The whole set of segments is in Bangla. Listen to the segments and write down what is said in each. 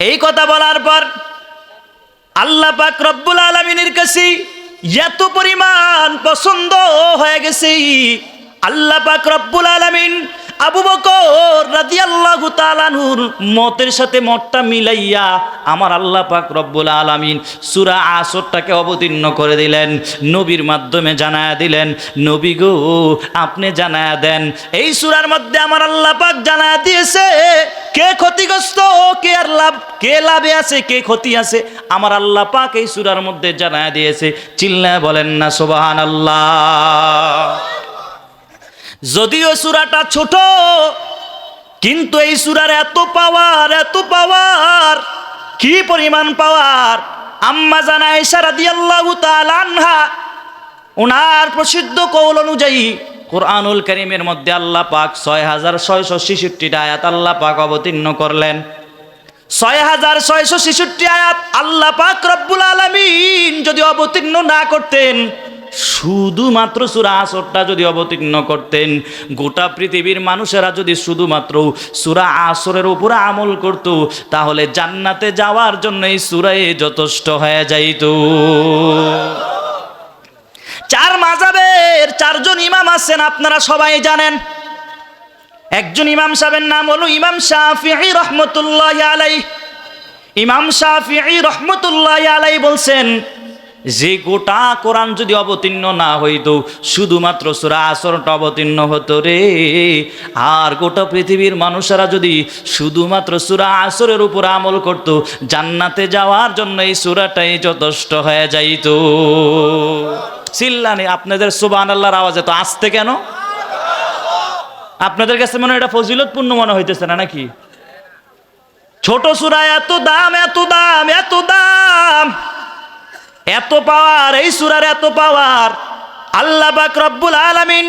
এই কথা বলার পর আল্লাহ পাক রব্বুল আলমিনের কাছে এত পরিমাণ পছন্দ হয়ে গেছে। আল্লাহ পাক রব্বুল আলমিন আবু বকর রাদিয়াল্লাহু তাআলার মতের সাথে মতটা মিলাইয়া আমার আল্লাহ পাক রব্বুল আলামিন সূরা আসরটাকে অবতীর্ণ করে দিলেন, নবীর মাধ্যমে জানায়া দিলেন, নবী গো, আপনি জানায়া দেন। এই সূরার মধ্যে আমার আল্লাহ পাক জানায়া দিয়েছে, কে ক্ষতিগ্রস্ত, কে আর লাভ, কে লাভে আছে, কে ক্ষতি আছে, আমার আল্লাহ পাক এই সূরার মধ্যে জানায়া দিয়েছে। চিল্লায় বলেন না, সুবহানাল্লাহ। যদিও সুরাটা ছোট, কিন্তু এই সুরার এত পাওয়ার এত পাওয়ার কি পরিমাণ পাওয়ার আম্মা জানা ইশারা দিয়াল্লাহু তাআলা ওনার প্রসিদ্ধ কৌল অনুযায়ী কোরআনুল করিমের মধ্যে আল্লাহ পাক ছয় হাজার ছয়শো ছেষট্টিটা আয়াত আল্লাহ পাক অবতীর্ণ করলেন। ছয় হাজার ছয়শো ছেষট্টি আয়াত আল্লাহ পাক রব্বুল আলমিন যদি অবতীর্ণ না করতেন শুধুমাত্র সুরা আসরটা যদি অবতীর্ণ করতেন, গোটা পৃথিবীর মানুষেরা যদি শুধুমাত্র সুরা আসরের উপরে আমল করত, তাহলে জান্নাতে যাওয়ার জন্য এই সুরায় যথেষ্ট হয়ে যাইত। চার মাজাবের চারজন ইমাম আছেন, আপনারা সবাই জানেন। একজন ইমাম সাহেবের নাম হলো ইমাম শাফিঈ রহমতুল্লাহ আলাই ইমাম শাফিঈ রহমতুল্লাহ আলাই বলছেন যে গোটা কোরআন যদি অবতীর্ণ না হইতো, শুধুমাত্র সুরা আসরটা অবতীর্ণ হতো রে। আর গোটা পৃথিবীর মানুষেরা যদি শুধুমাত্র সুরা আসরের উপর আমল করত, জান্নাতে যাওয়ার জন্য এই সুরাটাই যথেষ্ট হয়ে যাইতো। চিল্লানি, আপনাদের সুবান আল্লাহর আওয়াজে তো আসতে কেন? আপনাদের কাছে মনে এটা ফজিলতপূর্ণ মনে হইতেছে না নাকি? ছোট সুরা এত দাম এত দাম এত দাম। এত পাওয়ার, এই সুরার এত পাওয়ার। আল্লাহ পাক রব্বুল আলামিন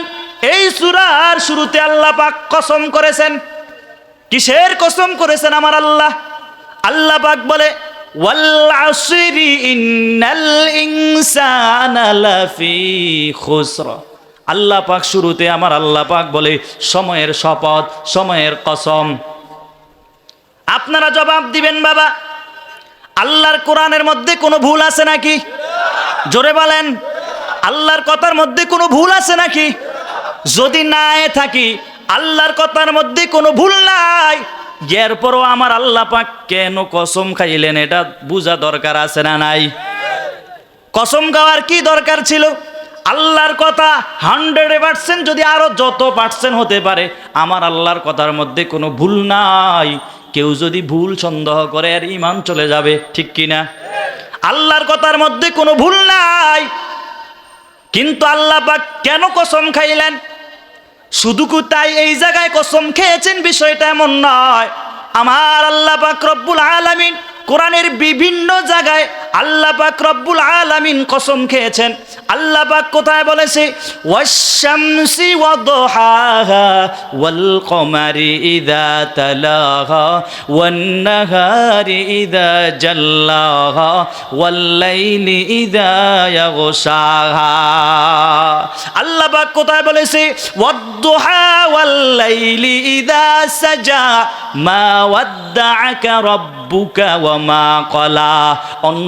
এই সুরার শুরুতে আল্লাহ পাক কসম করেছেন। কিসের কসম করেছেন আমার আল্লাহ? আল্লাহ পাক বলে আল্লাহ পাক শুরুতে আমার আল্লাহ পাক বলে, সময়ের শপথ, সময়ের কসম। আপনারা জবাব দিবেন বাবা, আল্লাহর কোরআনের মধ্যে কোনো ভুল আছে নাকি? জোরে বলেন, আল্লাহর কথার মধ্যে কোনো ভুল আছে নাকি? যদি না থাকি, আল্লাহর কথার মধ্যে কোনো ভুল নাই, এরপরও আমার আল্লাহ পাক কেন কসম খাইলেন, এটা বোঝা দরকার আছে না নাই? কসম খাওয়ার কি দরকার ছিল? আল্লাহর কথা হান্ড্রেড পার্সেন্ট যদি আরও যত পার্সেন্ট হতে পারে, আমার আল্লাহর কথার মধ্যে কোনো ভুল নাই। কেউ যদি ভুল সন্দেহ করে আর ইমান চলে যাবে, ঠিক কিনা? আল্লাহর কথার মধ্যে কোনো ভুল নাই। কিন্তু আল্লাহ পাক কেন কসম খাইলেন? শুধু তাই এই জায়গায় কসম খেয়েছেন? বিষয়টা এমন নয়। আমার আল্লাহ পাক রব্বুল আলামিন কোরআনের বিভিন্ন জায়গায় আল্লাহ পাক রব্বুল আলামিন কসম খেয়েছেন। আল্লাহ পাক কোথায় বলেছে? ওয়াশ-শামসি ওয়াদুহাহা ওয়াল কমারি ইযা তালাহা ওয়ান নাহারি ইযা জাল্লাহা ওয়াল লাইলি ইযা ইয়াগশাহা। আল্লাহ পাক কোথায় বলেছে? ওয়াদ-দুহা ওয়াল লাইলি ইযা সাজা মা ওয়াদ্দাআকা রাব্বুকা ওয়া মা ক্বালা অন্য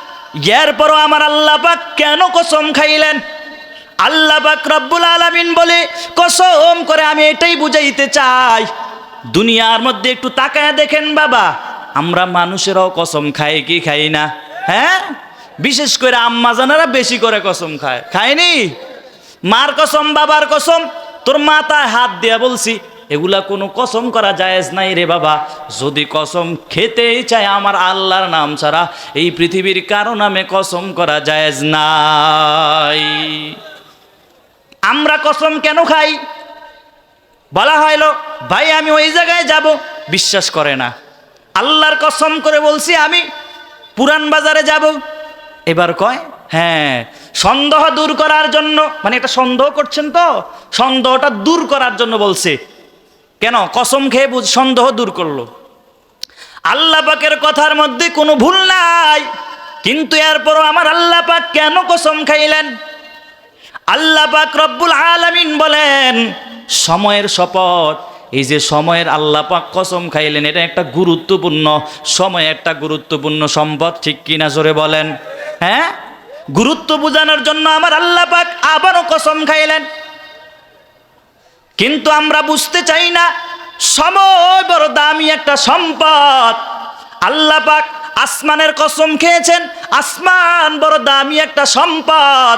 এরপরও আমার আল্লাহ পাক কেন কসম খাইলেন? আল্লাহ পাক রব্বুল আলমিন বলে, কসম করে আমি এটাই বুঝাইতে চাই। দুনিয়ার মধ্যে একটু তাকায় দেখেন বাবা, আমরা মানুষেরাও কসম খাই কি খাই না? হ্যাঁ? বিশেষ করে আম্মা জানারা বেশি করে কসম খায়। খায়নি? মার কসম, বাবার কসম, তোর মাথায় হাত দিয়া বলছি এগুলা কোনো কসম করা জায়েজ নাই রে বাবা। যদি কসম খেতেই চায় আমার আল্লাহর নাম ছাড়া, এই পৃথিবীর কারও নামে কসম করা জায়েজ নাই। আমরা কসম কেন খাই? বলা হইল, ভাই, আমি ওই জায়গায় যাব। বিশ্বাস করে না। আল্লাহর কসম করে বলছি, আমি পুরান বাজারে যাব। এবার কয় হ্যাঁ সন্দেহ দূর করার জন্য মানে এটা সন্দেহ করছেন তো? সন্দেহটা দূর করার জন্য বলছে। কেন? কসম খেয়ে বুঝ, সন্দেহ দূর করল। আল্লাহ পাকের কথার মধ্যে কোনো ভুল নাই। কিন্তু এরপরও আমার আল্লাহ পাক কেন কসম খাইলেন? আল্লাহ পাক রব্বুল আলামিন বলেন, সময়ের শপথ। এই যে সময়ের আল্লাহ পাক কসম খাইলেন, এটা একটা গুরুত্বপূর্ণ, সময় একটা গুরুত্বপূর্ণ সম্পদ, ঠিক কিনা জোরে বলেন? হ্যাঁ? গুরুত্ব বোঝানোর জন্য আমার আল্লাহ পাক আবারও কসম খাইলেন। কিন্তু আমরা বুঝতে চাই না, সময় বড় দামি একটা সম্পদ। আল্লাহ পাক আসমানের কসম খেয়েছেন, আসমান বড় দামি একটা সম্পদ।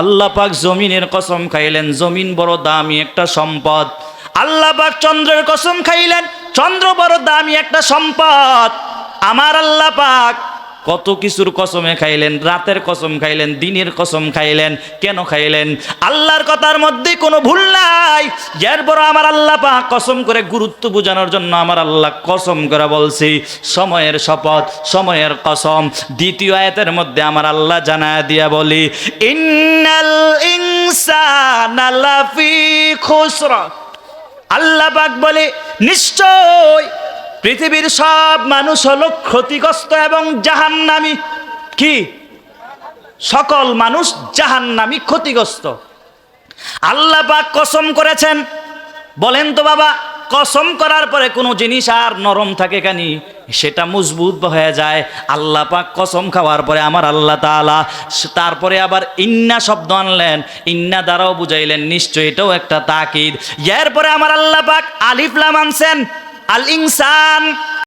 আল্লাহ পাক জমিনের কসম খাইলেন, জমিন বড় দামি একটা সম্পদ। আল্লাহ পাক চন্দ্রের কসম খাইলেন, চন্দ্র বড় দামি একটা সম্পদ। আমার আল্লাহ পাক কত কিছুর কসমে খাইলেন, রাতের কসম খাইলেন, দিনের কসম খাইলেন, কেন খাইলেন? আল্লাহর কথার মধ্যে কোনো ভুল নাই। যার বড় আমার আল্লাহ পাক কসম করে গুরুত্ব বোঝানোর জন্য আমার আল্লাহ কসম করে বলছি, সময়ের শপথ, সময়ের কসম, দ্বিতীয় আয়াতের মধ্যে আমার আল্লাহ জানায় দিয়া বলি, ইন্নাল ইনসানা লাফি খুসরা। আল্লাহ পাক বলে, নিশ্চয় পৃথিবীর সব মানুষ হলো ক্ষতিগ্রস্ত এবং জাহান্নামী। কি? সকল মানুষ জাহান্নামী, ক্ষতিগ্রস্ত। আল্লাহ পাক কসম করেছেন। বলেন তো বাবা, কসম করার পরে কোনো জিনিস আর নরম থাকে কানি? সেটা মজবুত হয়ে যায়। আল্লাহ পাক কসম খাওয়ার পরে আমার আল্লাহ তাআলা, তারপরে আবার ইন্না শব্দ আনলেন। ইন্না দ্বারাও বুঝাইলেন, নিশ্চয় এটাও একটা তাকিদ। এরপরে আমার আল্লাহ পাক আলিফলাম আনছেন। আল ইনসান